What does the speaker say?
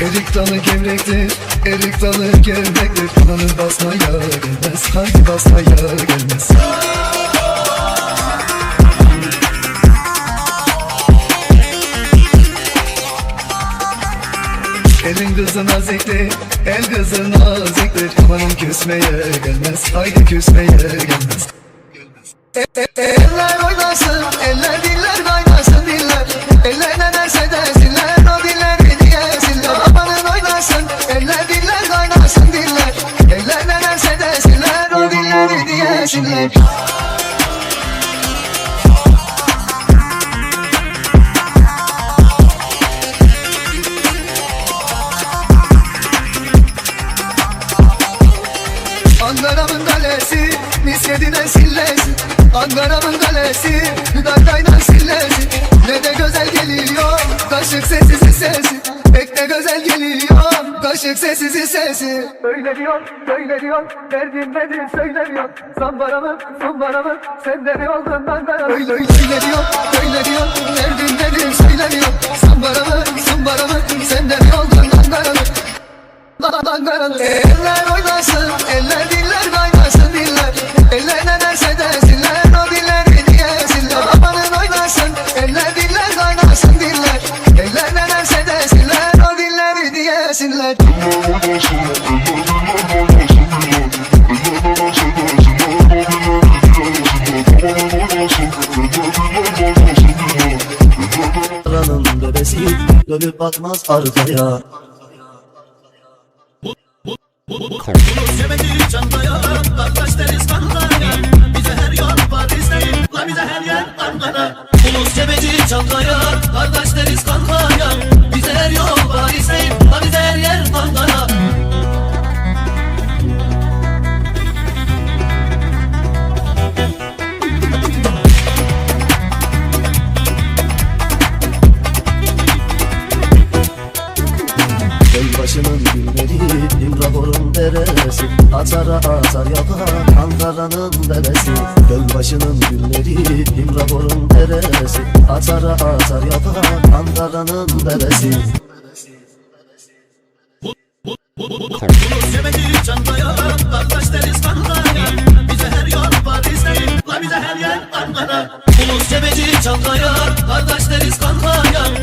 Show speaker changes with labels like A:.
A: Erik dalı gevrektir, erik dalı gevrektir. Kananı basmaya gelmez, haydi basmaya gelmez? Elin kızı nazikli, el kızı naziktir. Amanın küsmeye gelmez, haydi küsmeye gelmez. E- e- Eller oynasın, eller diyesinler Ankara'mın kalesi Misketine sillesi. Ankara'mın kalesi Dardayla sillesi. Ne de güzel geliyor Kaşık sessiz sesi. Pek de güzel geliyor Kaşık sessiz sesi Öyle diyor, böyle diyor. Derdin nedir söyle diyor Zambara mı, zumbara mı? Sende mi oldun Ankara Öyle, öyle, öyle diyor, böyle diyor. Derdin nedir söyle diyor Zambara mı, zumbara mı? Sende mi oldun mı? Ankaralı Eller diyesinler
B: Ranın bebesi dönüp bakmaz arkaya.
C: Cebeci çantaya, kardeş deriz kankaya Bize her yol Paris'teyim, la bize her yer Ankara
B: Gölbaşının gülleri İmrahor'un deresi. Atara atar yapar Ankara'nın bebesi Gölbaşının gülleri İmrahor'un deresi. Atara atar yapar Ankara'nın bebesi
C: Ulus cebeci çantaya, kardeş deriz kankaya Bize her yol Paris'teyim, la bize her yer Ankara Ulus cebeci çantaya, kardeş deriz kankaya